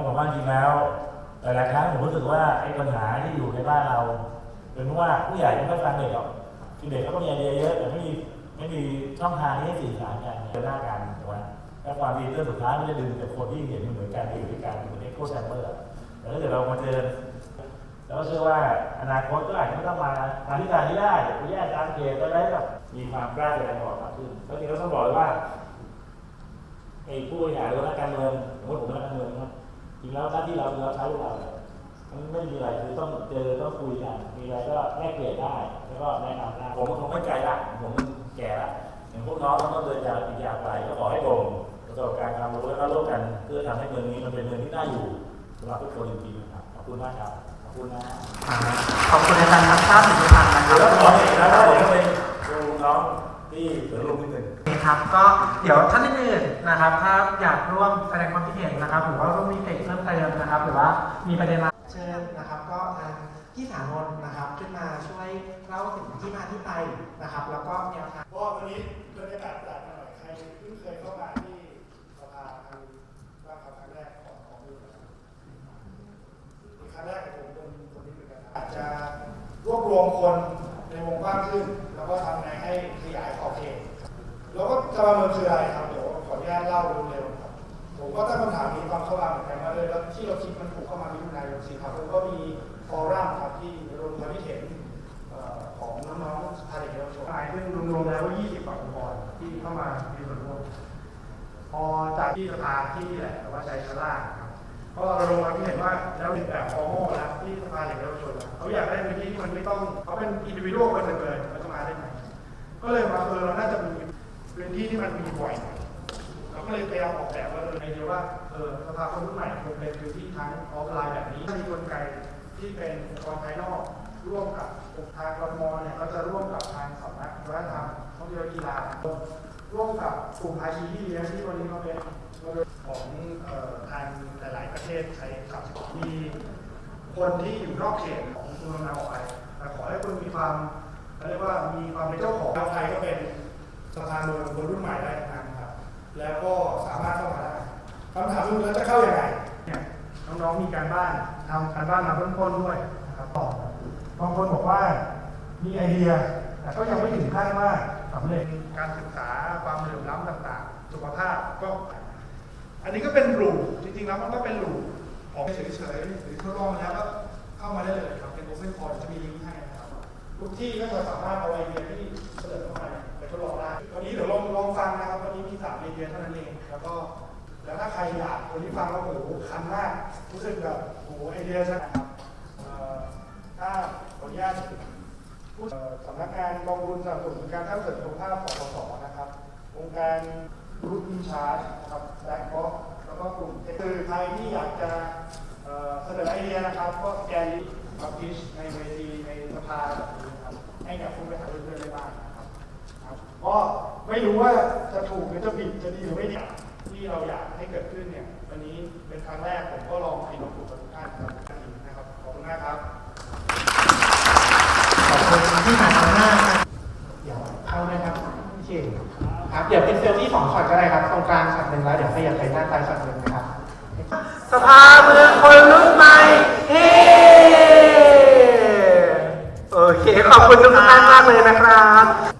แล้วผมว่าจริงแล้วหลายๆครั้งผมรู้สึกว่าไอ้ปัญหาที่อยู่ในบ้านเรา เป็นเพราะว่าผู้ใหญ่ไม่ค่อยฟังเด็กหรอกคือเด็กเขาก็มีไอเดียเยอะแต่ไม่มีไม่มีช่องทางที่ให้สื่อสารกันเจอหน้ากันถูกไหมแล้วความดีเรื่องสุดท้ายไม่ได้ดึงแต่คนที่เห็นเหมือนกันที่อยู่ด้วยกันเหมือนเอ็กโคแชมเบอร์แต่ถ้าเกิดเรามาเจอแล้วก็เชื่อว่าอนาคตก็อาจจะไม่ต้องมามาที่การนี้ได้ไปแยกการเกณฑ์ก็ได้แบบมีความกล้าแสดงออกมากขึ้นแล้วจริงๆก็ต้องบอกเลยว่าไอ้ผู้บริหารหรือนักการเมืองสมมติผมเป็นนักการเมืองนะ จริงแล้วหน้าที่เราคือเราใช้พวกเราเนี่ยมันไม่มีอะไรคือต้องเจอต้องคุยกัน มีอะไรก็แลกเปลี่ยนได้ แล้วก็แนะนำได้ผมคงไม่ไกลละผมแก่ละอย่างพวกน้องต้องเดินยาวอีกยาวไกลก็ขอให้ผมประสบการณ์ความรู้แล้วก็ร่วมกันเพื่อทำให้เมืองนี้มันเป็นเมืองที่น่าอยู่สำหรับทุกคนจริงๆครับขอบคุณมากครับขอบคุณนะขอบคุณอาจารย์นักชาติสิทธิพันธ์นะคเดี๋รัยวบเราขอเห็นนะว่าผมก็เป็นดูน้องที่เสือลุงนิดหนึ่งครับก็เดี๋ยวท่านอื่นๆ นะครับ ถ้าอยากร่วมแสดงความคิดเห็นนะครับ หรือว่าร่วมมีเพจเพิ่มเติมนะครับ หรือว่ามีประเด็นอะไรเชิญนะครับ ก็ทางพี่สานนท์นะครับ ขึ้นมาช่วยเล่าถึงที่มาที่ไปนะครับ แล้วก็แนวทางก็วันนี้บรรยากาศต่างกันหน่อยใครเพิ่งเคยเข้ามาที่สภาครั้งบ้างครับครั้งแรกของของดูนะครับครั้งแรกของผมเป็นคนที่เหมือนกันอาจจะรวบรวมคนในวงกว้างขึ้น แล้วก็ทำไงให้ขยายขอบเขตแล้วก็กระบวนการคืออะไรครับเดี๋ยวขออ นุญาตเล่าเร็วๆครับผมก็ตั้งคำถามนี้ตอนเข้ามาเหมือนกันว่าเลยแล้วที่เราคิดมันถูกเข้ามามิถุนายนสิครับผมก็มีฟอรัมครับที่รวมความคิดเห็นของน้องๆสภาเด็กเยาวชนหมายถึงรวมๆแล้ว 20กว่าองค์กรที่เข้ามามีส่วนร่วมพอจากที่สภาที่นี่แหละแต่ว่าใจชั้นล่าครับก็เราลงมาที่เห็นว่าแล้วเป็นแบบฟอร์มอลแล้วที่สภาเด็กเยาวชนแล้วเขาอยากได้พื้นที่ที่มันไม่ต้องเขาเป็นอินดิวิ u a l คนหนึ่งเลยมันจะมาได้ไหมก็เลยมาเออเราน่าจะมีพื้นที่ที่มันมีบ่อยหน่อย ก็เลยพยายามออกแบบว่าเออไอเดียว่าเออสภาคนรุ่นใหม่คงเป็นพื้นที่ทั้งออฟไลน์แบบนี้ถ้ามีกลไกที่เป็นองค์กรภายนอกร่วมกับทางกรมเนี่ยก็จะร่วมกับทางสำนักวัฒนธรรมท่องเที่ยวกีฬาร่วมกับกลุ่มภาคีที่เลี้ยงที่วันนี้เขาเป็นของออทางหลาย ๆ ประเทศใช้ขับมีคนที่อยู่นอกเขตของคุณนำออกไปแต่ขอให้คุณมีความเรียกว่ามีความเป็นเจ้าของไทยก็เป็นสภาเมืองคนรุ่นใหม่ได้นะ แล้วก็สามารถเข้ามาได้คำถามคือแล้วจะเข้าอยังไงเนี่ยน้องๆมีการบ้านทำการบ้านมาเบื้องต้นด้วยนะครับต่อบางคนบอกว่ามีไอเดีย แต่ก็ยังไม่ถึงขั้นว่าสำเร็จการศึกษาความเหลื่อมล้ำต่างๆ สุขภาพก็ อันนี้ก็เป็นหลูจริงๆแล้วมันก็เป็นหลูของเฉยๆหรือทดลองแล้วก็เข้ามาได้เลยครับเป็น open core จะมีลิงก์ให้นะครับทุกที่ก็จะสามารถเอาไอเดียที่เสนอเข้ามาเนี่ยไปทดลองได้วันนี้เดี๋ยวลองลองฟังนะ สามไอเดียเท่านั้นเองแล้วก็แล้วถ้าใครอยากคนที่ฟังแล้วโอ้โหคันมากรู้สึกแบบโอ้โหไอเดียใช่ไหมครับถ้าขออนุญาตผู้เอ่อสำนักงานกองทุนสนับสนุนการสร้างเสริมสุขภาพของสสนะครับองค์การรูทอินชาร์นะครับแบ็คบ็อกแล้วก็กลุ่มคือใครที่อยากจะเสนอไอเดียนะครับ ก็แกนลิงก์มาพิชในเวทีในสภาแบบนี้ครับให้กับผู้บริหารเพื่อนๆได้บ้างนะครับก็ ไม่รู้ว่าจะถูกหรือจะผิดจะดีหรือไม่ดีที่เราอยากให้เกิดขึ้นเนี่ยวันนี้เป็นครั้งแรกผมก็ลองพิมพ์ลองถูกกับทุกท่านนะครับขอบคุณมากครับขอบคุณที่มาทำหน้าเดี๋ยวเข้าเลยครับโอเคครับเดี๋ยวเป็นเซลฟี่สองช็อตก็ได้ครับตรงกลางช็อตหนึ่งแล้วเดี๋ยวขยับไปหน้าใต้ช็อตหนึ่งนะครับสภาเมืองคนรุ่นใหม่เฮ้โอเคขอบคุณทุกท่านมากเลยนะครับ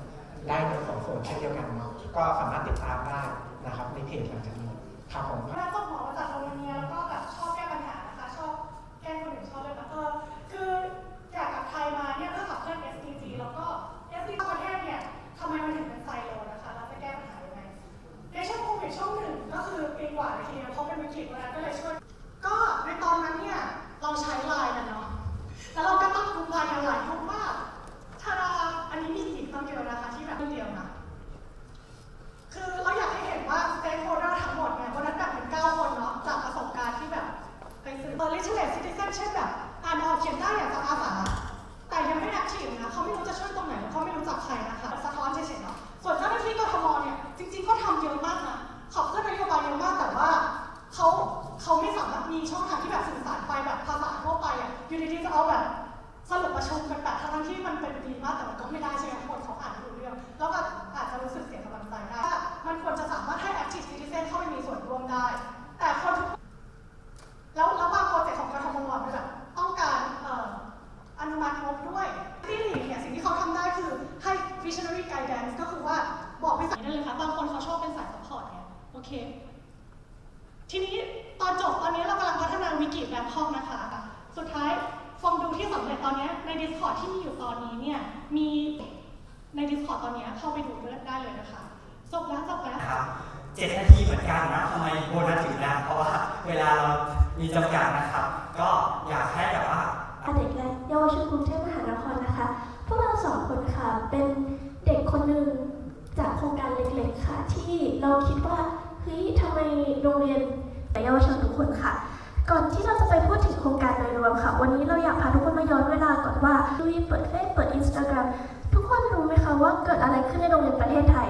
กคนมาย้อนเวลาก่อนว่าดูเปิดเฟซเปิดอินสตาแกรมทุกคนรู้ไหมคะว่าเกิดอะไรขึ้นในโรงเรียนประเทศไทย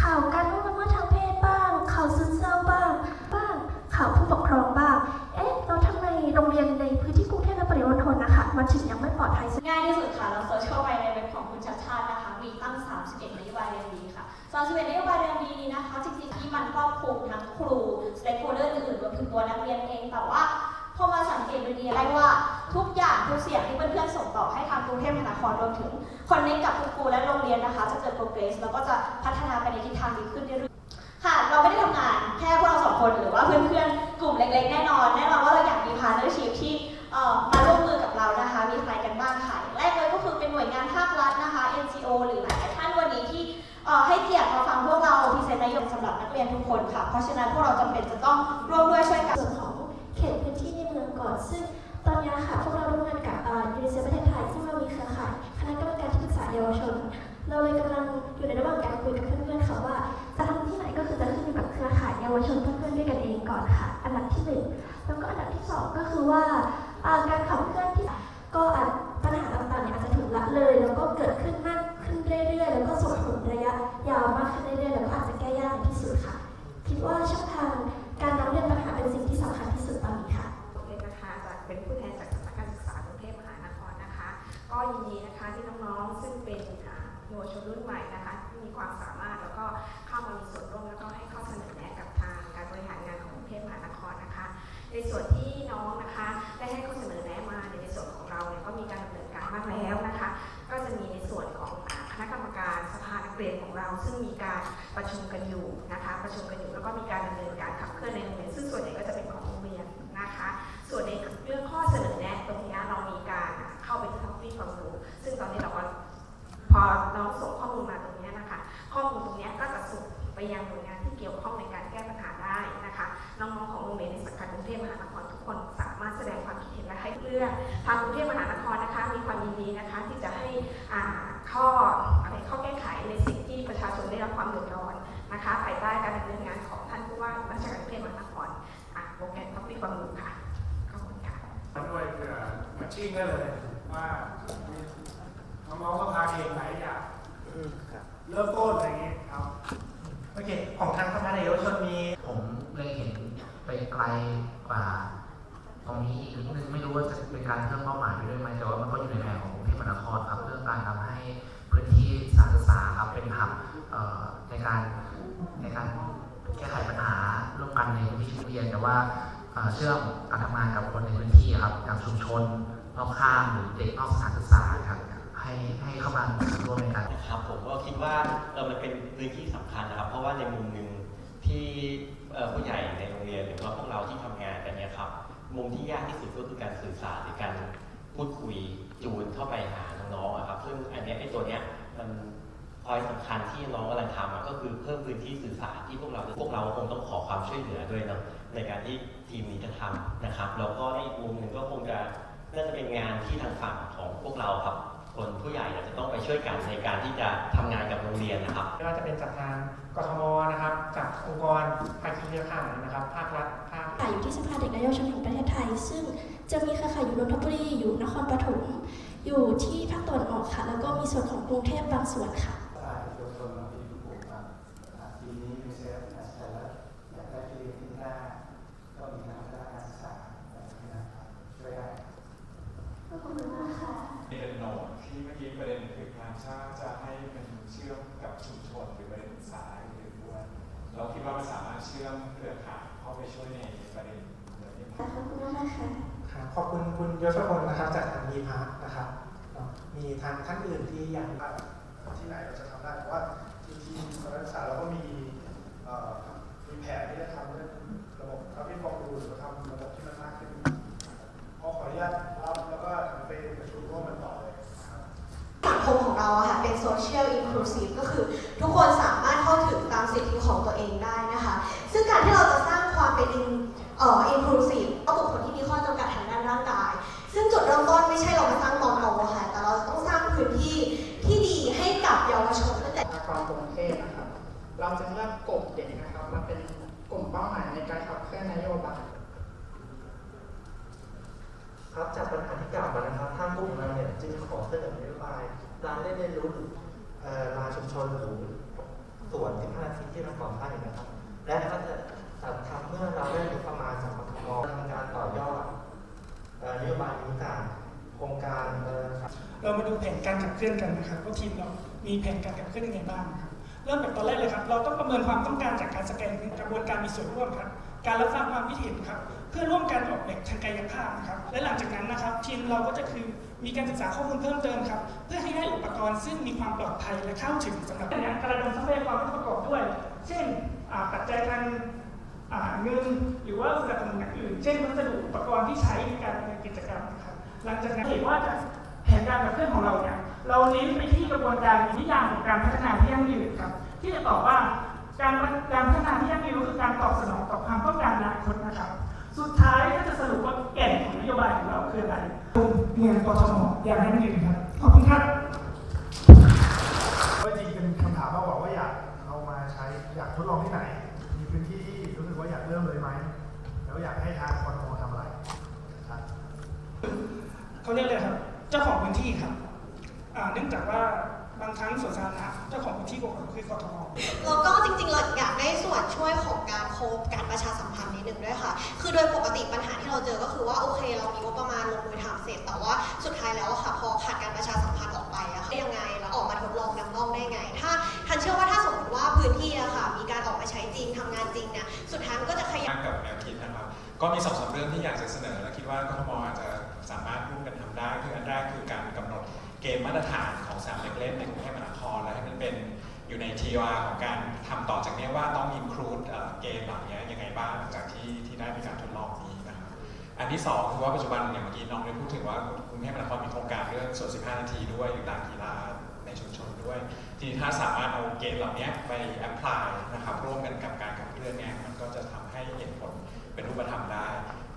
ข่าวการล่วงละเมิดทางเพศบ้าง ข่าวซึมเศร้าบ้าง บ้าง ข่าวผู้ปกครองบ้าง เอ๊ะเราทำไมโรงเรียนในพื้นที่กรุงเทพและปริมณฑลนะคะมันถึงยังไม่ปลอดภัยสักง่ายที่สุดค่ะเราเซิร์ชเข้าไปในเว็บของคุณชัดชาตินะคะมีตั้ง 31นโยบายเรียนดีค่ะ31นโยบายเรียนดีนี้นะคะจริงๆที่มันครอบคลุม รรวมถึงคนเนี้กับคุณครูและโรงเรียนนะคะ จะเกิด progress แล้วก็จะพัฒนาไปในทิศทางดีขึ้นเรื่อยๆค่ะ เราไม่ได้ทำงานแค่พวกเราสองคนหรือว่าเพื่อนๆ กลุ่มเล็กๆ แน่นอน แน่นอนว่าเราอยากมีพาร์ทเนอร์ชิพที่เอ่อมาร่วมมือกับเรานะคะ มีใครกันบ้างค่ะแรกเลยก็คือเป็นหน่วยงานภาครัฐนะคะ NGO หรือหลายท่านวันนี้ที่เอ่อให้เกียรติมาฟังพวกเราพรีเซนต์นโยบายสำหรับนักเรียนทุกคนค่ะ เพราะฉะนั้นพวกเราจำเป็นจะต้อง สองก็คือว่าการขับเคลื่อนที่ก็อาจปัญหาต่างๆเนี่ยอาจจะถูกละเลย แล้วก็เกิดขึ้นมากขึ้นเรื่อยๆ แล้วก็ส่งผลระยะยาวมากขึ้นเรื่อยๆ แล้วก็อาจจะแก้ยากในที่สุดค่ะ คิดว่าช่องทางการรับเรื่องปัญหาเป็นสิ่งที่สำคัญที่สุดตอนนี้ค่ะผมเองนะคะจากเป็นผู้แทนจากสำนักการศึกษากรุงเทพมหานครนะคะ ก็ยินดีนะคะที่น้องๆ ซึ่งเป็นอ่าเยาวชนรุ่นใหม่นะคะที่มีความสามารถแล้วก็เข้ามามีส่วนร่วมแล้วก็ให้ข้อเสนอแนะกับทางการบริหารงานของกรุงเทพมหานครนะคะ ในส่วนที่ ประชุมกันอยู่แล้วก็มีการ โปรแกรมท็อปปี้ความรู้ค่ะขอบคุณค่ะด้วยเผื่อมาชิ่งได้เลย ว่าน้องๆก็พาเองไหนอยากเริ่มต้นอะไรอย่างเงี้ยครับโอเคของทางสภาเยาวชนมีผมเลยเห็นไปไกลกว่าตรงนี้อีกนิดนึงไม่รู้ว่าจะเป็นการเพิ่มเป้าหมายไปด้วยไหมแต่ว่ามันก็อยู่ในแผนของกรุงเทพมหานครครับเรื่องการทำให้พื้นที่สถานศึกษาครับเป็นหับเอ่อในการในการแก้ไขปัญหาร่วมกันในพื้นที่โรงเรียนแต่ว่า เชื่อมการทำงานกับคนในพื้นที่ครับอย่างชุมชนรอบข้างหรือเด็กนอกสถานศึกษาครับให้ให้เข้ามาร่วมในการครับผมก็คิดว่าเออมันเป็นพื้นที่สำคัญนะครับ เพราะว่าในมุมหนึ่งที่ผู้ใหญ่ในโรงเรียนหรือว่าพวกเราที่ทำงานกันเนี่ยครับมุมที่ยากที่สุดก็คือการสื่อสารหรือการพูดคุยจูนเข้าไปหาน้องๆครับ ซึ่งอันนี้ไอ้ตัวเนี้ยมัน พอยสำคัญที่น้องกำลังทำอะก็คือเพิ่มพื้นที่สื่อสารที่พวกเราพวกเราคงต้องขอความช่วยเหลือด้วยเนาะในการที่ทีมนี้จะทำนะครับแล้วก็อีกมุมหนึ่งก็คงจะน่าจะเป็นงานที่ทางฝั่งของพวกเราครับ คนผู้ใหญ่เนี่ยจะต้องไปช่วยกันในการที่จะทำงานกับโรงเรียนนะครับไม่ว่าจะเป็นจากทางกทมนะครับจากองค์กรภาคีเครือข่ายนะครับภาครัฐภาคข่ายอยู่ที่สภาเด็กและเยาวชนแห่งประเทศไทย ซึ่งจะมีเครือข่ายอยู่นนทบุรีอยู่นครปฐมอยู่ที่ภาคตะวันออกค่ะ แล้วก็มีส่วนของกรุงเทพบางส่วนค่ะ องเครือข่ายเข้าไปช่วยในประเด็นเรื่อนี้ขอบคุณมากค่ะค่ะขอบคุณคุณยศพลนะครับจากทางมีพาร์ทนะครับ มีทางท่านอื่นที่อยากที่ไหนเราจะทำได้เพราะว่าจริงๆนักศึกษาเราก็มีมีแผนที่จะทำเรื่องระบบทำให้ฟองดูหรือทำระบบที่มันมากขึ้นขอขออนุญาตรับแล้วก็ไปประชุมร่วมกันต่อเลยสังคมของเราค่ะเป็นโซเชียลอินคลูซีฟก็คือทุกคนสามารถเข้าถึงตามสิทธิของตัวเองได้ ซึ่งการที่เราจะสร้างความเป็น in- เอ่อ inclusive ก็บุคคลที่มีข้อจำกัดทางด้านร่างกาย ซึ่งจุดเริ่มต้นไม่ใช่เรามาสร้างมอโนค่ะ แต่เราต้องสร้างพื้นที่ที่ดีให้กับเยาวชนตั้งแต่ประชากรกรุงเทพนะครับ เราจะเลือกกลุ่มเด็กนะครับมาเป็นกลุ่มเป้าหมายในการขับเคลื่อนนโยบายครับจากปัญหาที่กล่าวมานะครับทางกลุ่มเราเนี่ยจึงขอเสนอนโยบายการเล่นเรียนรู้เอ่อลานชุมชนหรือสวน15นาทีที่เราก่อสร้างอยู่นะครับ และก็จะจัดทำเมื่อเราได้งบประมาณจากกทมทำการต่อยอดเอ่อนโยบายนี้จากโครงการเอ่อเรามาดูแผนการขับเคลื่อนกันนะครับว่าทีมเรามีแผนการขับเคลื่อนยังไงบ้างนะครับเริ่มจากตอนแรกเลยครับ เราต้องประเมินความต้องการจากการสแกนกระบวนการมีส่วนร่วมครับการรับฟังความคิดเห็นครับเพื่อร่วมกันออกแบบทางกายภาพนะครับและหลังจากนั้นนะครับ ทีมเราก็จะคือมีการศึกษาข้อมูลเพิ่มเติมครับเพื่อให้ได้อุปกรณ์ซึ่งมีความปลอดภัยและเข้าถึงสำหรับการกระดมทรัพยากรที่ประกอบด้วย เช่นอ่า ปัจจัยทางเงินหรือว่าสนับสนุนอย่างอื่น เช่นวัสดุอุปกรณ์ที่ใช้ในการดำเนินกิจกรรมนะครับหลังจากนั้นเห็นว่าจากแผนการขับเคลื่อนของเราเนี่ยเราเน้นไปที่กระบวนการนิยามของการพัฒนาที่ยั่งยืนครับ ที่จะตอบว่าการการพัฒนาที่ยั่งยืนคือการตอบสนองต่อความต้องการอนาคตนะครับ สุดท้ายก็จะสรุปว่าแก่นของนโยบายของเราคืออะไรเงินกทมอย่างยั่งยืนครับขอบคุณครับก็จริงเป็นคำถามมาบอกว่าอยากเอามาใช้อยากทดลองที่ไหน มีพื้นที่ที่รู้สึกว่าอยากเริ่มเลยไหมแล้วอยากให้ทางกรทมทำอะไรครับ เขาเรียกเลยครับ เจ้าของพื้นที่ครับอ่าเนื่องจากว่าบางครั้งสวนสาธารณะเจ้าของพื้นที่ก็คือกทมแล้วก็จริงๆเราอยากได้ส่วนช่วยของการโคบการประชาสัมพันธ์นิดนึงด้วยค่ะ คือโดยปกติปัญหาที่เราเจอก็คือว่าโอเค เรามีงบประมาณลงมือทำเสร็จ แต่ว่าสุดท้ายแล้วอะค่ะพอขาดการประชาสัมพันธ์ออกไปอะค่ะได้ยังไงแล้วออกมาทดลองนำร่องได้ไง ถ้าทันเชื่อว่าถ้าสมมติว่าพื้นที่อะค่ะ มีการออกมาใช้จริงทำงานจริงเนี่ยสุดท้ายมันก็จะขยายกับแนวคิดนะครับ ก็มีสองสามเรื่องที่อยากจะเสนอและคิดว่ากทมอาจจะสาม ด้คืออันแรกคือการกำหนดเกณฑ์มาตรฐานของสนามเด็กเล่นในกรุงเทพมหานครและให้มันเป็นอยู่ใน TOR ของการทำต่อจากนี้ว่าต้อง include เกณฑ์เหล่านี้ยังไงบ้างหลังจากที่ที่ได้มีการทดลองนี้นะครับอันที่สองคือว่าปัจจุบันอย่างเมื่อกี้น้องได้พูดถึงว่ากรุงเทพมหานครมีโครงการเรื่องส่วน 15 นาทีด้วยหรือลานกีฬาในชุมชนด้วย ทีนี้ถ้าสามารถเอาเกณฑ์เหล่านี้ไปแอพพลายนะครับร่วมกันกับการขับเคลื่อนเนี่ยมันก็จะทำให้เห็นผลเป็นรูปธรรมได้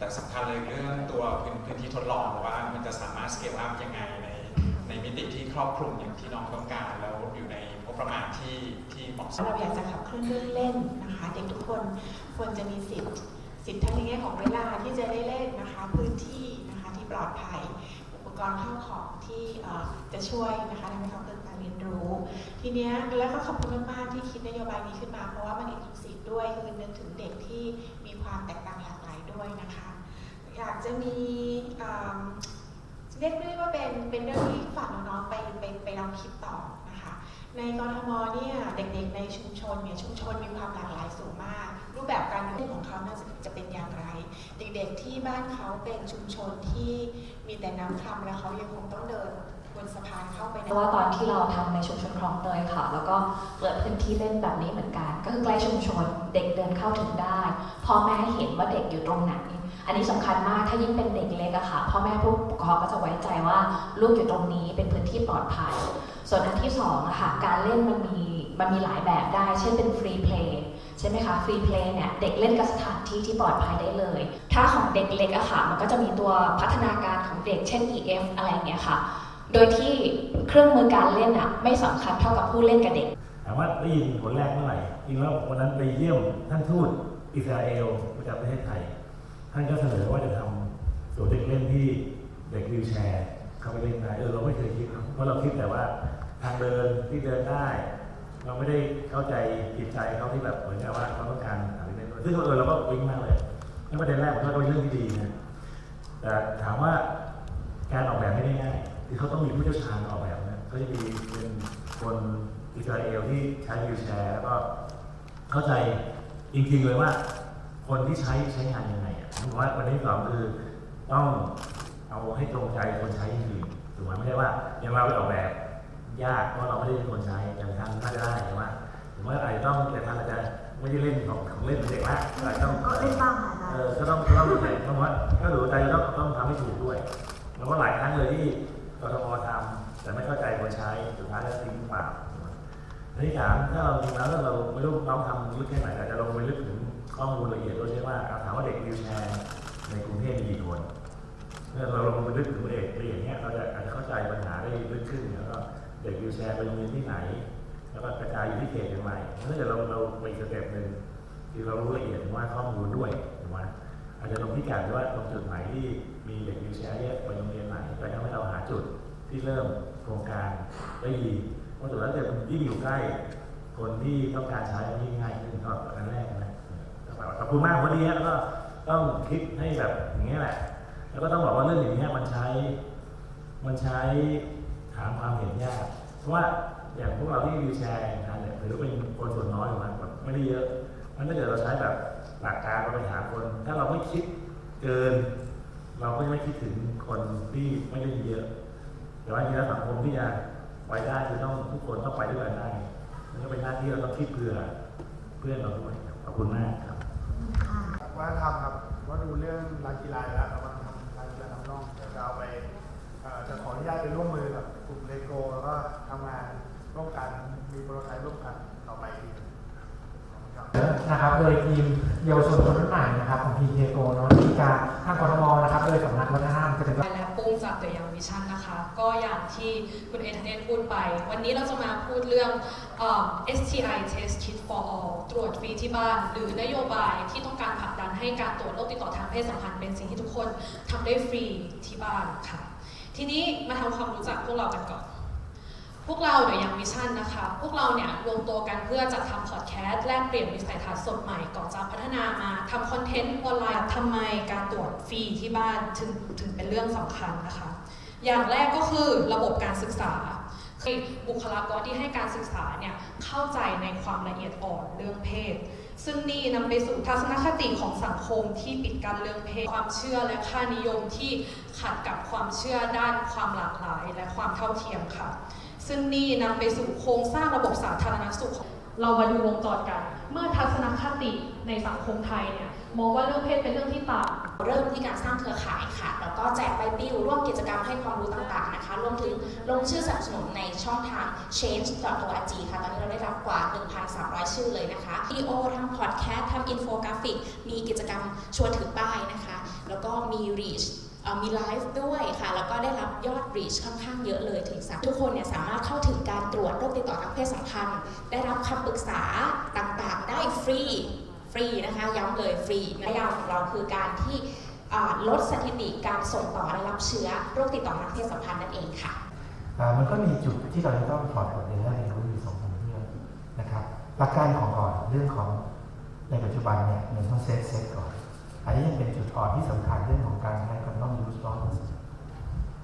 แต่สำคัญเลยเรื่องตัวพื้นพื้นที่ทดลองว่ามันจะสามารถ scale up ยังไงในในมิติที่ครอบคลุมอย่างที่น้องต้องการ แล้วอยู่ในงบประมาณที่ที่เหมาะสมเราอยากจะขับเคลื่อนเรื่องเล่นนะคะเด็กทุกคนควรจะมีสิทธิ์สิทธิ์ทั้งในแง่ของเวลาที่จะได้เล่นนะคะพื้นที่นะคะที่ปลอดภัย อุปกรณ์เข้าของที่จะช่วยนะคะทำให้เขาเกิดการเรียนรู้ ทีเนี้ยแล้วก็ขอบคุณมากๆที่คิดนโยบายนี้ขึ้นมาเพราะว่ามันอินคลูซีฟด้วยคือนึกถึงเด็กที่มีความแตกต่างหลากหลายด้วยนะคะ อยากจะมีเรียกได้ว่าเป็นเป็นเรื่องที่ฝากน้องๆไปไปไปลองคิดต่อนะคะในกรทมเนี่ยเด็กๆในชุมชนเนี่ยชุมชนมีความหลากหลายสูงมาก รูปแบบการเรียนของเขาน่าจะจะเป็นอย่างไร เด็กๆที่บ้านเขาเป็นชุมชนที่มีแต่น้ำคลำและเขายังคงต้องเดินบนสะพานเข้าไปเพราะว่าตอนที่เราทำในชุมชนคลองเตยค่ะ แล้วก็เปิดพื้นที่เล่นแบบนี้เหมือนกัน ก็คือใกล้ชุมชนเด็กเดินเข้าถึงได้พ่อแม่เห็นว่าเด็กอยู่ตรงไหน อันนี้สำคัญมากถ้ายิ่งเป็นเด็กเล็กอะค่ะพ่อแม่ผู้ปกครองก็จะไว้ใจว่าลูกอยู่ตรงนี้เป็นพื้นที่ปลอดภัย ส่วนอันที่สองอะค่ะการเล่นมันมีมันมีหลายแบบได้ เช่นเป็นฟรีเพลย์ใช่ไหมคะฟรีเพลย์เนี่ยเด็กเล่นกับสถานที่ที่ปลอดภัยได้เลย ถ้าของเด็กเล็กอะค่ะมันก็จะมีตัวพัฒนาการของเด็ก เช่น EF อะไรเงี้ยค่ะ โดยที่เครื่องมือการเล่นอะไม่สำคัญเท่ากับผู้เล่นกับเด็กถามว่าได้ยินผลแรกเมื่อไหร่จริงแล้ววันนั้นไปเยี่ยมท่านทูตอิสราเอลประจำประเทศไทย ท่านก็เสนอว่าจะทำสวนเด็กเล่นที่เด็กวิวแชร์เข้าไปเล่นได้เออเราไม่เคยคิดเพราะเราคิดแต่ว่าทางเดินที่เดินได้ เราไม่ได้เข้าใจจิตใจเขาที่แบบเหมือนกับว่าเขาต้องการหาเล่นด้วยซึ่งเออเราก็วิ่งมากเลยนั่นประเด็นแรกผมว่าเป็นเรื่องที่ดีนะแต่ถามว่าการออกแบบไม่ได้ง่ายคือเขาต้องมีผู้เชี่ยวชาญออกแบบนะเขาจะมีเป็นคนอิสราเอลที่ใช้วิวแชร์แล้วก็เข้าใจจริงๆเลยว่า คนที่ใช้ใช้งานยังไง อะผมว่าวันนี้สองคือต้องเอาให้ตรงใจคนใช้จริงๆถูกไหมไม่ใช่ว่าอย่างเราไปออกแบบ ยากเพราะเราไม่ได้เป็นคนใช้อย่างทางน่าจะได้ใช่ไหมผมว่าอาจจะต้องแต่ทางอาจจะไม่ได้เล่นของของเล่นเด็กละอาจจะต้องก็เล่นบ้างค่ะอาจารย์เออก็ต้องก็ต้องใส่เพราะว่าถ้าหรือใจต้องต้องทำให้ถูกด้วย แล้วก็หลายครั้งเลยที่กทมทำแต่ไม่เข้าใจคนใช้สุดท้ายแล้วทิ้งเปล่าอันที่สามถ้าเราจริงแล้วถ้าเราไม่รู้น้องทำลึกแค่ไหนแต่จะลงไปลึกถึง ข้อมูลละเอียดด้วยใช่ว่าถามว่าเด็กวิวแชร์ในกรุงเทพมีกี่คนเมื่อเราลงไปลึกถึงเด็กเอียดเนี้ยเราจะอาจจะเข้าใจปัญหาได้ลึกขึ้นแล้วก็เด็กวิวแชร์ไปโรงเรียนที่ไหน แล้วก็กระจายอยู่ที่เขตอย่างไรถ้าเกิดเราเราไปสเต็ปหนึ่งคือเรารู้ละเอียดว่าข้อมูลด้วยถูกไหมอาจจะลงพิกัดว่าตรงจุดไหนที่มีเด็กวิวแชร์เยอะไปโรงเรียนไหนไปทำให้เราหาจุดที่เริ่มโครงการได้ดีเพราะสุดแล้วเกิดมันยิ่งอยู่ใกล้คนที่ต้องการใช้ยิ่งง่ายขึ้นก็อันแรกนะ ขอบคุณมากวันนี้แล้วก็ต้องคิดให้แบบอย่างนี้ยแหละ แล้วก็ต้องบอกว่าเรื่องอย่างนี้ยมันใช้ มันใช้ถามความเห็นยาก เพราะว่าอย่างพวกเราที่วิวแชร์กันเนี่ยถือว่าเป็นคนส่วนน้อยของมันไม่ได้เยอะมันถ้าเกิดเราใช้แบบหลักการเราไปหาคน ถ้าเราไม่คิดเกิน เราก็ไม่คิดถึงคนที่ไม่ได้เยอะแต่ว่าจริงแล้วสังคมที่จะไปได้คือต้องทุกคนต้องไปด้วยกันได้มันก็เป็นหน้าที่เราต้องคิดเผื่อเพื่อนเราด้วยขอบคุณมาก ครับว่าทำครับว่าดูเรื่องร้านกีฬาอยู่แล้วครับว่าทำร้านกีฬาทำน่องเดี๋ยวจะเอาไปเอ่อจะขออนุญาตไปร่วมมือกับกลุ่มเลโก้แล้วก็ทำงานร่วมกันมีโปรโตไทป์ร่วมกันต่อไปอีกครับนะครับโดยทีมเยาวชนคนรุ่นใหม่นะครับของพีเโกเนาะที่การทางกทมนะครับโดยสำนักวัฒนธรรมก็จะและปุ้งจากเดอะยังวิชั่นนะคะ ก็อย่างที่คุณเอธเนตพูดไป วันนี้เราจะมาพูดเรื่องเอ่อ STI Test Kit for All ตรวจฟรีที่บ้าน หรือนโยบายที่ต้องการผลักดันให้การตรวจโรคติดต่อทางเพศสัมพันธ์เป็นสิ่งที่ทุกคนทำได้ฟรีที่บ้านค่ะ ทีนี้มาทำความรู้จักพวกเรากันก่อนพวกเราเดี๋ยวยังวิชั่นนะคะ พวกเราเนี่ยรวมตัวกันเพื่อจัดทำพอดแคสต์แลกเปลี่ยนวิสัยทัศน์สดใหม่ก่อนจะพัฒนามาทำคอนเทนต์ออนไลน์ทำไมการตรวจฟรีที่บ้านถึงถึงเป็นเรื่องสำคัญนะคะ อย่างแรกก็คือระบบการศึกษา คือบุคลากรที่ให้การศึกษาเนี่ยเข้าใจในความละเอียดอ่อนเรื่องเพศ ซึ่งนี่นำไปสู่ทัศนคติของสังคมที่ปิดกั้นเรื่องเพศ ความเชื่อและค่านิยมที่ขัดกับความเชื่อด้านความหลากหลาย และความเท่าเทียมค่ะ ซึ่งนี่นำไปสู่โครงสร้างระบบสาธารณสุขของเรามาดูวงจรกัน เมื่อทัศนคติในสังคมไทยเนี่ยมองว่าเรื่องเพศเป็นเรื่องที่ต่ำเริ่มที่การสร้างเครือข่ายค่ะ ก็แจกใบปลิวร่วมกิจกรรมให้ความรู้ต่างๆนะคะ รวมถึงลงชื่อสนับสนุนในช่องทาง change.org ค่ะ ตอนนี้เราได้รับกว่า 1,300 ชื่อเลยนะคะวิดีโอทำพอดแคสต์ทำอินโฟกราฟิก มีกิจกรรมชวนถือป้ายนะคะ แล้วก็มี reach มีไลฟ์ด้วยค่ะ แล้วก็ได้รับยอด reach ค่อนข้างเยอะเลยถึงสามทุกคนเนี่ยสามารถเข้าถึงการตรวจโรคติดต่อทางเพศสัมพันธ์ ได้รับคำปรึกษาต่างๆ ได้ฟรี ฟรีนะคะ ย้ำเลยฟรีพยายาของเราคือการที่ ลดสถิติการส่งต่อและรับเชื้อโรคติดต่อทางเพศสัมพันธ์นั่นเองค่ะมันก็มีจุดที่เราจะต้องถอดบทเรียนและเรียนรู้อยู่สองสามเรื่องนะครับหลักการของก่อนเรื่องของในปัจจุบันเนี่ยมันต้องเซตเซตก่อน อันนี้ยังเป็นจุดอ่อนที่สำคัญเรื่องของการใช้คอนดอมยูสร้อยเปอร์เซ็น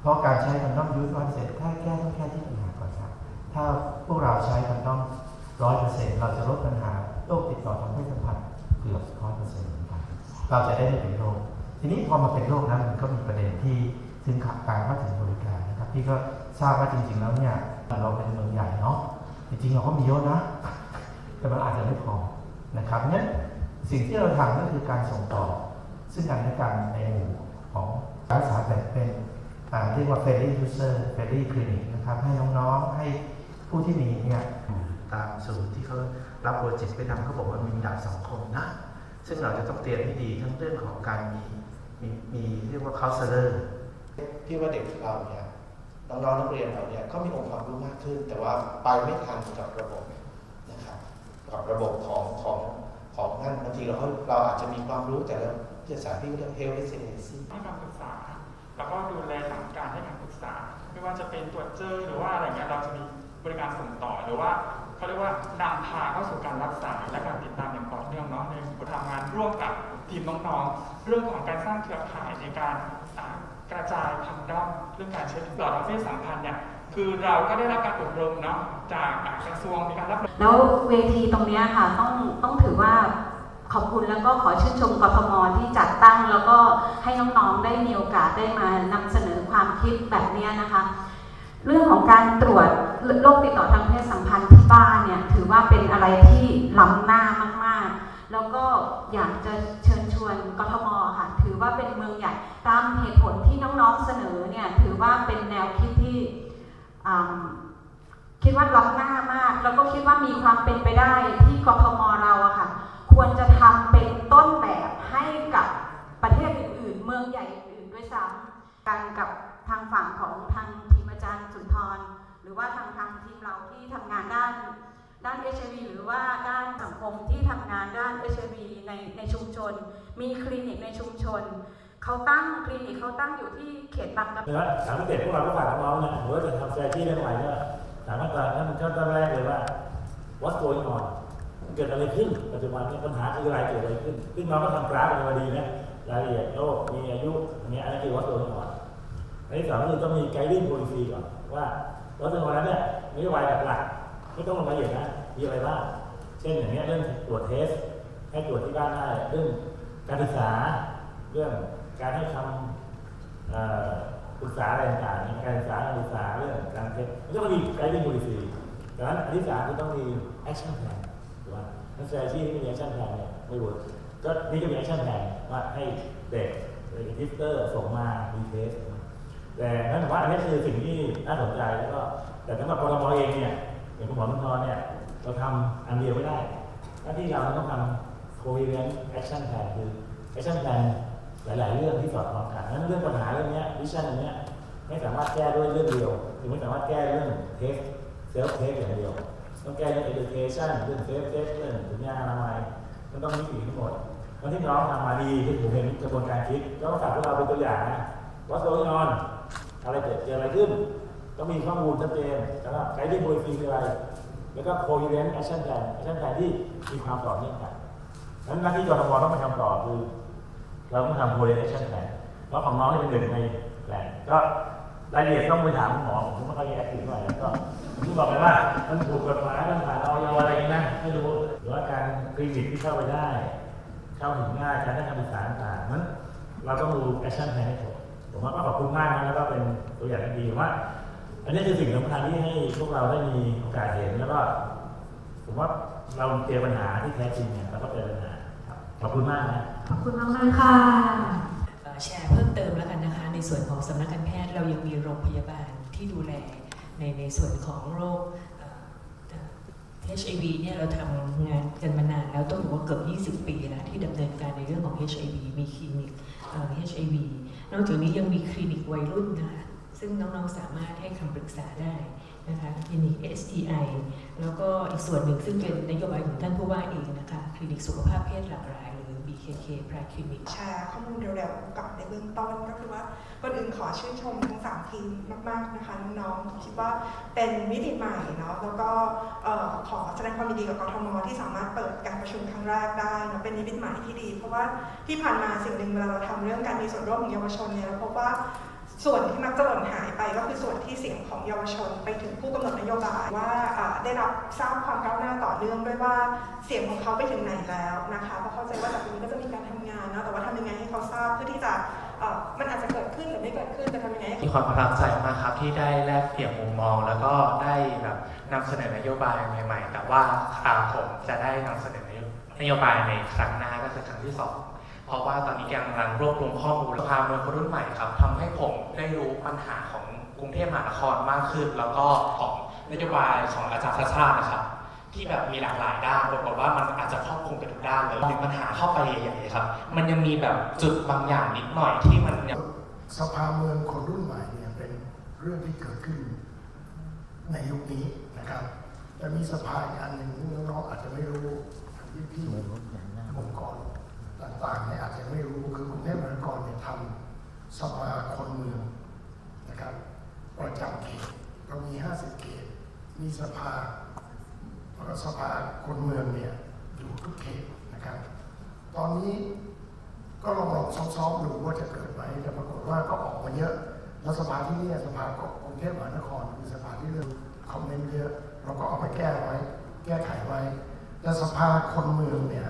เพราะการใช้คอนดอมยูสร้อยเปอร์เซ็นต์ถ้าแก้ต้องแก้ที่ปัญหาก่อนครับถ้าพวกเราใช้คอนดอมร้อยเปอร์เซ็นต์เราจะลดปัญหาโรคติดต่อทางเพศสัมพันธ์เกือบร้อยเปอร์เซ็นต์เหมือนกันเราจะได้ไม่เป็นโรค ทีนี้พอมาเป็นโรคนั้นมันก็มีประเด็นที่ถึงขับการเข้าถึงบริการนะครับพี่ก็ทราบว่าจริง ๆ แล้วเนี่ยเราเป็นเมืองใหญ่เนาะจริงๆเราก็มีเยอะนะ แต่มันอาจจะไม่พอนะครับงั้นสิ่งที่เราทำก็คือการส่งต่อ ซึ่งกันและกันในหมู่ของการรักษาแบบเป็นเรียกว่า f a i r y user f a i r y clinic นะครับให้น้องๆให้ผู้ที่มีเนี่ยตามสูตรที่เขารับโปรเจกต์ไปทำเขาบอกว่ามีดับสองคนนะ ซึ่งเราจะต้องเตรียมให้ดีทั้งเรื่องของการมี มีมีเรียกว่า counselor พี่ว่าเด็กเราเนี่ยน้องๆนักเรียนเราเนี่ยก็มีองค์ความรู้มากขึ้น แต่ว่าไปไม่ทันกับระบบนะครับกับระบบของของของนั่นบางทีเราเราอาจจะมีความรู้แต่ละวิทยาศาสตร์ที่เรียก health literacy ให้คำปรึกษา แล้วก็ดูแลหลังการให้คำปรึกษา ไม่ว่าจะเป็นตรวจเจอหรือว่าอะไรเงี้ยเราจะมีบริการส่งต่อหรือว่าเขาเรียกว่านำพาเข้าสู่การรักษาและการติดตามอย่างต่อเนื่องเนาะในการทำงานร่วมกับ ทีมน้องๆ เรื่องของการสร้างเครือข่ายในการกระจายทำด้อมเรื่องการใช้ติดต่อทางเพศสัมพันธ์เนี่ยคือเราก็ได้รับการอบรมเนาะจากกระทรวงมีการรับแล้วเวทีตรงนี้ค่ะต้องต้องถือว่าขอบคุณแล้วก็ขอชื่นชมกทมที่จัดตั้ง แล้วก็ให้น้องๆได้มีโอกาสได้มานำเสนอความคิดแบบนี้นะคะ เรื่องของการตรวจโรคติดต่อทางเพศสัมพันธ์ที่บ้านเนี่ยถือว่าเป็นอะไรที่ล้ำหน้ามากๆ แล้วก็อยากจะเช ญชวนกทมค่ะ ถือว่าเป็นเมืองใหญ่ตามเหตุผลที่น้องๆเสนอเนี่ยถือว่าเป็นแนวคิดที่คิดว่าล้ำหน้ามาก แล้วก็คิดว่ามีความเป็นไปได้ที่กทมเราอะค่ะ ควรจะทำเป็นต้นแบบให้กับประเทศอื่นๆ เมืองใหญ่อื่นๆด้วยซ้ำกันกับทางฝั่งของทางทีมอาจารย์สุนทร หรือว่าทางทางทีมเราที่ทำงานด้านด้าน HIV หรือว่ ในในชุมชน มีคลินิกในชุมชน เขาตั้งคลินิกเขาตั้งอยู่ที่เขตบางกะปิเนื้อถามเด็กพวกเราก็ฝากน้องๆนะหรือว่าจะทำแฟชั่นเรื่องใหม่เนี่ยถามมาตรานั้นขั้นตอนแรกเลยว่า what's going on เกิดอะไรขึ้นปัจจุบันนี้ปัญหาคืออะไรเกิดอะไรขึ้น ซึ่งน้องก็ทำกราฟมาดีนะรายละเอียดโรคมีอายุอย่างเงี้ยอันนี้คือ what's going on อันที่สองก็คือต้องมี guiding policy ก่อนว่า what's going on นั้นเนี่ยนโยบายหลักๆไม่ต้องลงรายละเอียดนะมีอะไรบ้าง เช่นอย่างเงี้ยเรื่องตรวจเทส ให้ตรวจที่บ้านได้เรื่องการศึกษาเรื่องการให้คำปรึกษาอะไรต่างๆเนี่ยการศึกษาการศึกษาเรื่องการเทสมันก็ต้องมี guiding policy ดังนั้นอันที่สามคือต้องมี action plan ถูกไหมนักแสดงที่ไม่มี action plan เนี่ยไม่เวิร์กก็นี่ก็มี action plan ว่าให้เด็กดิฟเตอร์ส่งมาดีเทสแต่นั่นถือว่าอันนี้คือสิ่งที่น่าสนใจแล้วก็แต่สำหรับกรมเองเนี่ยอย่างคุณหมอมุนทรเนี่ยเราทำอันเดียวไม่ได้หน้าที่เราต้องทำ coherent action plan คือ action plan หลาย ๆ เรื่องที่สอดคล้องกันนั้นเรื่องปัญหาเรื่องนี้วิชั่นอันเนี้ยไม่สามารถแก้ด้วยเรื่องเดียวคือไม่สามารถแก้เรื่องเทสเซลฟ์เทสอย่างเดียว ต้องแก้เรื่อง education เรื่องเซฟเทสเรื่องถุงยางอนามัยมันต้องมีอีกทั้งหมดวันที่น้องทำมาดีที่ผมเห็นกระบวนการคิดก็ฝากพวกเราเป็นตัวอย่างนะ what's going on อะไรเกิดเกิดอะไรขึ้นต้องมีข้อมูลชัดเจนแล้วก็ guiding policy คืออะไร แล้วก็ coherent action plan action plan ที่มีความต่อเนื่องกัน นั้นหน้าที่กรทมต้องไปทำต่อคือ เราต้องทำ coherent action plan เพราะของน้องนี่เป็นหนึ่งในแหล่งก็รายละเอียดต้องไปถามคุณหมอผมไม่ค่อยแอคทีฟเท่าไหร่ก็มที่บอกไปว่ามันถูกกฎหมายมันผ่านออยอะไรอย่างนี้นะไม่รู้หรือว่าการคลินิกที่เข้าไปได้ เข้าถึงง่ายการได้คำปรึกษาต่างๆนั้นเราต้องดู action plan ให้ครบผมว่าก็ขอบคุณมากนะแล้วก็เป็นตัวอย่างที่ดีว่า อันนี้คือสิ่งสำคัญที่ให้พวกเราได้มีโอกาสเห็นแล้วก็ผมว่าเราเจอปัญหาที่แท้จริงเนี่ยเราก็เจอปัญหา ขอบคุณมากนะขอบคุณมากมากๆค่ะเอ่อแชร์เพิ่มเติมแล้วกันนะคะ ในส่วนของสำนักการแพทย์เรายังมีโรงพยาบาลที่ดูแลในในส่วนของโรคเอ่อเอ่อ HIV เนี่ยเราทำงานกันมานานแล้วต้องบอกว่าเกือบ20 ปีแล้วที่ดำเนินการในเรื่องของ HIV มีคลินิกเอ่อ HIV นอกจากนี้ยังมีคลินิกวัยรุ่นนะคะซึ่งน้องๆสามารถให้คำปรึกษาได้ นะคะคลินิก STI แล้วก็อีกส่วนหนึ่งซึ่งเป็นนโยบายของท่านผู้ว่าเองนะคะคลินิกสุขภาพเพศหลากหลาย หรือ BKK Pride Clinic แชร์ข้อมูลเร็วๆก่อนในเบื้องต้นก็คือว่าก่อนอื่นขอชื่นชมทั้งสามทีมมากๆนะคะน้องๆคิดว่าเป็นมิติใหม่เนาะแล้วก็ขอแสดงความยินดีกับกทมที่สามารถเปิดการประชุมครั้งแรกได้เนะเป็นมิติใหม่ที่ดี เพราะว่าที่ผ่านมาสิ่งหนึ่งเวลาเราทำเรื่องการมีส่วนร่วมของเยาวชนเนี่ยเราพบว่า ส่วนที่มักจะหล่นหายไปก็คือส่วนที่เสียงของเยาวชนไปถึงผู้กำหนดนโยบายว่าได้รับทราบความก้าวหน้าต่อเนื่องด้วยว่าเสียงของเขาไปถึงไหนแล้วนะคะเพราะเข้าใจว่าจากนี้ก็จะมีการทำงานเนาะแต่ว่าทำยังไงให้เขาทราบเพื่อที่จะมันอาจจะเกิดขึ้นหรือไม่เกิดขึ้นจะทำยังไงให้มีความประทับใจมากครับที่ได้แลกเปลี่ยนมุมมอง แล้วก็ได้แบบนำเสนอนโยบายใหม่ ๆ แต่ว่าอ่าผมจะได้นำเสนอนโยบายในครั้งหน้าก็คือครั้งที่สอง เพราะว่าตอนนี้กำลังรวบรวมข้อมูลพาเมืองคนรุ่นใหม่ครับทำให้ผมได้รู้ปัญหาของกรุงเทพมหานครมากขึ้น แล้วก็ของนโยบายของอาจารย์ชาชาตินะครับ ที่แบบมีหลากหลายด้านปรากฏว่ามันอาจจะครอบคลุมไปทุกด้านเลยถึงปัญหาเข้าไปใหญ่ๆครับ มันยังมีแบบจุดบางอย่างนิดหน่อยที่มันยังสภาเมืองคนรุ่นใหม่เนี่ยเป็นเรื่องที่เกิดขึ้นในยุคนี้นะครับแต่มีสภาอีกอันหนึ่งน้องๆอาจจะไม่รู้พี่พี่ๆองค์กร ต่างๆเนี่ยอาจจะไม่รู้คือกรุงเทพมหานครเนี่ยทำสภาคนเมืองนะครับประจำเขตเรามี 50 เขต มีสภาแล้วก็สภาคนเมืองเนี่ยอยู่ทุกเขตนะครับ ตอนนี้ก็ลองลองซ้อมๆดูว่าจะเกิดไหมแต่ปรากฏว่าก็ออกมาเยอะ แล้วสภาที่นี่สภากรุงเทพมหานครคือสภาที่เรื่องคอมเมนต์เยอะเราก็เอาไปแก้ไว้ แก้ไขไว้ แต่สภาคนเมืองเนี่ย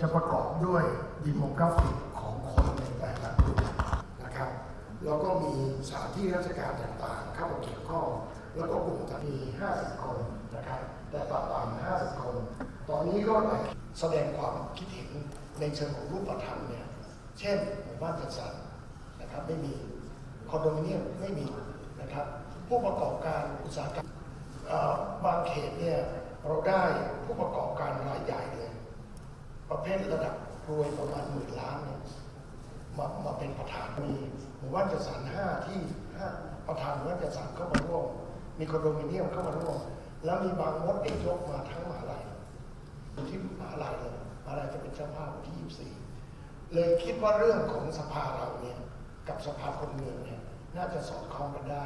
จะประกอบด้วย ดิโมกราฟิกของคนในแต่ละกลุ่มนะครับ แล้วก็มีสถานที่ราชการต่างๆ เข้ามาเกี่ยวข้อง แล้วก็กลุ่มจะมี 50 คนนะครับ แต่ต่างๆ50 คน ตอนนี้ก็แสดงความคิดเห็นในเชิงของรูปธรรมเนี่ย เช่นหมู่บ้านจัดสรรนะครับไม่มีคอนโดมิเนียมไม่มีนะครับผู้ประกอบการอุตสาหกรรมบางเขตเนี่ยเราได้ผู้ประกอบการรายใหญ่เลยประเภทระดับ รวยประมาณหมื่นล้านเนี่ยมามาเป็นประธานมีหมู่บ้านจัดสรรห้าที่ห้าประธานหมู่บ้านจัดสรรเข้ามาร่วม มีคอนโดมิเนียมเข้ามาร่วม แล้วมีบางมดเด็กยกมาทั้งมหาลัยที่มหาลัยเลยมหาลัยจะเป็นเจ้าภาพวันที่ 24 เลยคิดว่าเรื่องของสภาเราเนี่ยกับสภาคนเมืองเนี่ยน่าจะสอดคล้องกันได้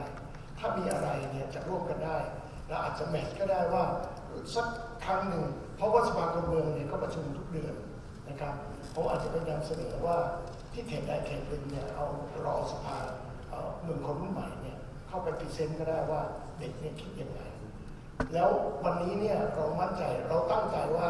ถ้ามีอะไรเนี่ยจะร่วมกันได้และอาจจะแมทก็ได้ว่าสักครั้งหนึ่งเพราะว่าสภาคนเมืองเนี่ยก็ประชุมทุกเดือน นะครับผมอาจจะไปนำเสนอว่าที่เขตใดเขตหนึ่งเนี่ยเอารอสภาเอ่อหนึ่งคนรุ่นใหม่เนี่ยเข้าไปพรีเซนต์ก็ได้ว่าเด็กเนี่ยคิดยังไงแล้ววันนี้เนี่ยเรามั่นใจเราตั้งใจว่า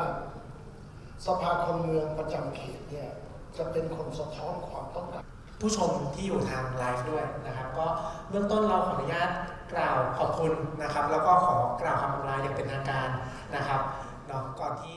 สภาคนเมืองประจำเขตเนี่ยจะเป็นคนสะท้อนความต้องการผู้ชมที่อยู่ทางไลฟ์ด้วยนะครับก็เบื้องต้นเราขออนุญาตกล่าวขอบคุณนะครับ แล้วก็ขอกล่าวคำอำลาอย่างเป็นทางการนะครับเนาะก่อนที่